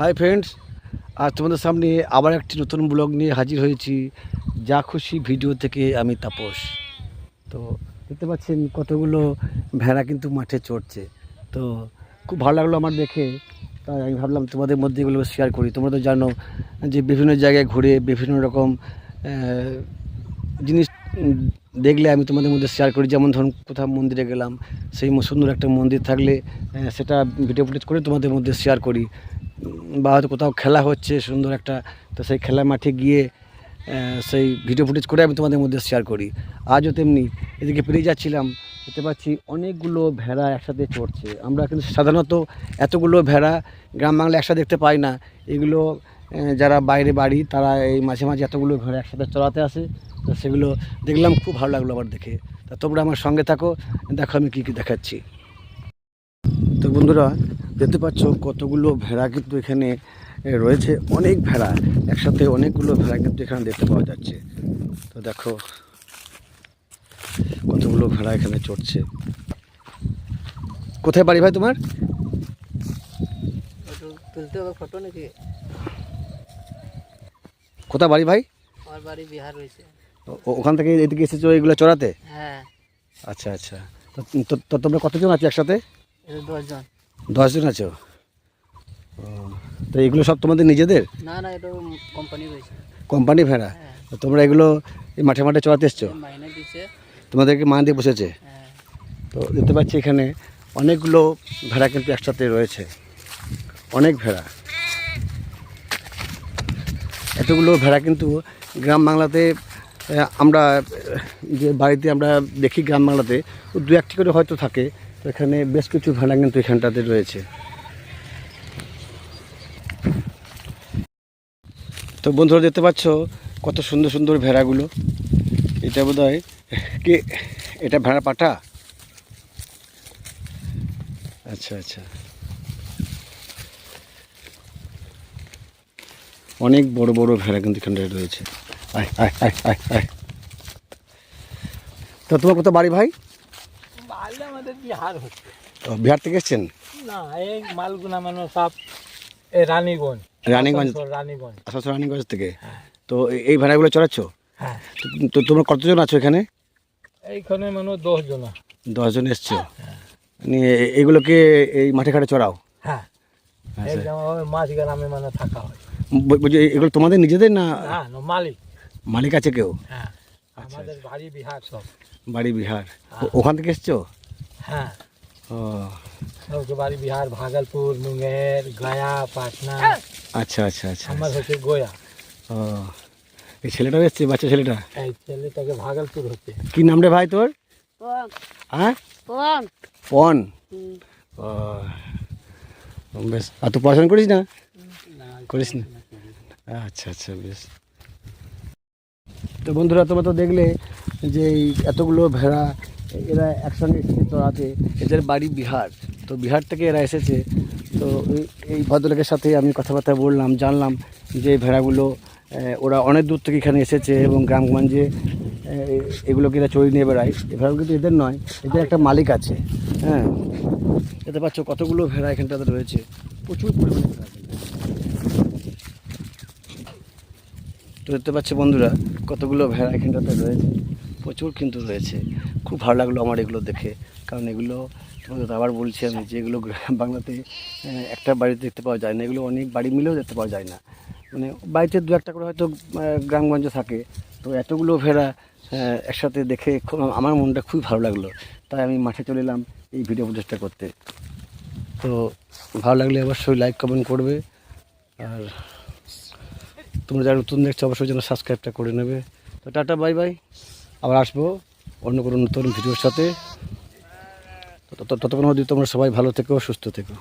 Hi friends আজ তোমাদের সামনে আবার একটি নতুন ব্লগ নিয়ে হাজির হয়েছি। যা খুশি ভিডিও থেকে আমি তাপস। তো দেখতে পাচ্ছেন কতগুলো ভেড়া কিন্তু মাঠে চড়ছে। তো খুব ভালো লাগল আমার দেখে। তাই আমি ভাবলাম তোমাদের মধ্যে এগুলো শেয়ার করি। তোমরা তো জানো যে বিভিন্ন জায়গায় ঘুরে বিভিন্ন রকম জিনিস দেখলে আমি তোমাদের মধ্যে শেয়ার করি। যেমন ধরুন কোথাও মন্দিরে গেলাম, সেই সুন্দর একটা মন্দির থাকলে সেটা ভিডিও ফুটেজ করে তোমাদের মধ্যে শেয়ার করি। বা হয়তো কোথাও খেলা হচ্ছে, সুন্দর একটা, তো সেই খেলা মাঠে গিয়ে সেই ভিডিও ফুটেজ করে আমি তোমাদের মধ্যে শেয়ার করি। আজও তেমনি এদিকে পেরিয়ে যাচ্ছিলাম, দেখতে পাচ্ছি অনেকগুলো ভেড়া একসাথে চড়ছে। আমরা কিন্তু সাধারণত এতগুলো ভেড়া গ্রাম বাংলা একসাথে দেখতে পাই না। এগুলো যারা বাইরে বাড়ি, তারা এই মাঝে মাঝে এতগুলো ভেড়া একসাথে চড়াতে আসে, তো সেগুলো দেখলাম খুব ভালো লাগল আমার দেখে। তা তোমরা আমার সঙ্গে থাকো, দেখো আমি কী কী দেখাচ্ছি। তো বন্ধুরা দেখতে পাচ্ছ কতগুলো ভেড়া কিন্তু এখানে রয়েছে। অনেক ভেড়া একসাথে অনেকগুলো ভেড়া কিন্তু এখানে দেখতে পাওয়া যাচ্ছে। তো দেখো কতগুলো ভেড়া এখানে চড়ছে। কোথায় বাড়ি ভাই তোমার? তুলতে হবে ফটো নাকি? কোথায় বাড়ি ভাই? আমার বাড়ি বিহার ওখান থেকে এদিকে এসেছ এগুলো চড়াতে? হ্যাঁ। আচ্ছা আচ্ছা। তো তোমরা কতজন আছো একসাথে? দশজন। দশজন আছো? তো এগুলো সব তোমাদের নিজেদের? না না এটা কোম্পানি রয়েছে। কোম্পানি ভেড়া? হ্যাঁ। তোমরা এগুলো মাঠে মাঠে চড়াতে এসছো? তোমাদেরকে মা দিয়ে বসেছে? হ্যাঁ। তো দেখতে পাচ্ছি এখানে অনেকগুলো ভেড়া কিন্তু একসাথে রয়েছে। অনেক ভেড়া। এতগুলো ভেড়া কিন্তু গ্রাম বাংলাতে আমরা যে বাড়িতে আমরা দেখি গ্রাম বাংলাতে দু একটি করে হয়তো থাকে। তো এখানে বেশ কিছু ভেড়া কিন্তু এখানটাতে রয়েছে। তো বন্ধুরা, দেখতে পাচ্ছ কত সুন্দর সুন্দর ভেড়াগুলো। এটা বোধ হয় কে, এটা ভেড়া পাঠা আচ্ছা আচ্ছা। অনেক বড় বড় ভেড়া কিন্তু এখানটায় রয়েছে। আয় আয় তো তোমার কোথাও বাড়ি ভাই? আমাদের বিহার হচ্ছে। বিহার থেকে এসছেন? না এই মালগুনা মানে সব এই রানীগঞ্জ রানীগঞ্জ। রানীগঞ্জ। আসানসোল রানীগঞ্জ থেকে? তো এ- এই ভেড়াগুলো চড়াচ্ছ? হ্যাঁ। তো- তো তোমরা কতজন আছো এখানে? এইখানে মানে দশ জন দশজন এসছো? নিয়ে এ- এগুলোকে এই মাঠে ঘাটে চড়াও? হ্যাঁ। আচ্ছা। মাছ গ্রামে মানে থাকা হয়। বলছি এগুলো তোমাদের নিজেদের না? হ্যাঁ মালিক। মালিক আছে কেউ? হ্যাঁ। আচ্ছা, আমাদের বাড়ি বিহার সব। বাড়ি বিহার। ওখান থেকে এসছো? হ্যাঁ। ও। সবকে বাড়ি বিহার ভাগলপুর মুঙ্গের গয়া পাটনা। আচ্ছা আচ্ছা আচ্ছা আমার হচ্ছে গয়া। ও। এই ছেলেটাও এসছে বাচ্চা ছেলেটা? এই ছেলেটাকে ভাগলপুর হচ্ছে। কি নাম রে ভাই তোর? হ্যাঁ? পন। ও। বেশ। আর তুই পড়াশোনা করিস না? করিস না? আচ্ছা আচ্ছা বেশ। তো বন্ধুরা তোমরা তো দেখলে যে এই এতগুলো ভেড়া এরা একসঙ্গে এসেছে চড়াতে এদের বাড়ি বিহার। তো বিহার থেকে এরা এসেছে। তো এই- ভদ্রলোকের সাথে আমি কথাবার্তা বললাম, জানলাম যে ভেড়াগুলো ওরা অনেক দূর থেকে এখানে এসেছে এবং গ্রামগঞ্জে এগুলোকে এরা চড়িয়ে নিয়ে বেড়ায়। এ ভেড়াগুলো কিন্তু এদের নয়, এদের একটা মালিক আছে। হ্যাঁ এতে পাচ্ছ কতগুলো ভেড়া এখানটাতে রয়েছে। প্রচুর পরিমাণে তো দেখতে পাচ্ছ বন্ধুরা, কতগুলো ভেড়া এখানটাতে রয়েছে। প্রচুর কিন্তু রয়েছে। খুব ভালো লাগল আমার এগুলো দেখে। কারণ এগুলো তোমাদের আবার বলছি আমি যে এগুলো বাংলাতে একটা বাড়িতে দেখতে পাওয়া যায় না। এগুলো অনেক বাড়ি মিলেও দেখতে পাওয়া যায় না। মানে বাড়িতে দু একটা করে হয়তো গ্রামগঞ্জে থাকে। তো এতগুলো ভেড়া একসাথে দেখে আমার মনটা খুবই ভালো লাগল। তাই আমি মাঠে চলে এলাম এই ভিডিও প্রচেষ্টা করতে। তো ভালো লাগলে অবশ্যই লাইক কমেন্ট করবে। আর তোমরা যারা নতুন দেখছ, অবশ্যই যেন সাবস্ক্রাইবটা করে নেবে। তো টাটা বাই বাই আবার আসব। অন্য কোনো নতুন ভিডিওর সাথে। তত- ততক্ষণ অবধি তোমরা সবাই ভালো থেকো, সুস্থ থেকো।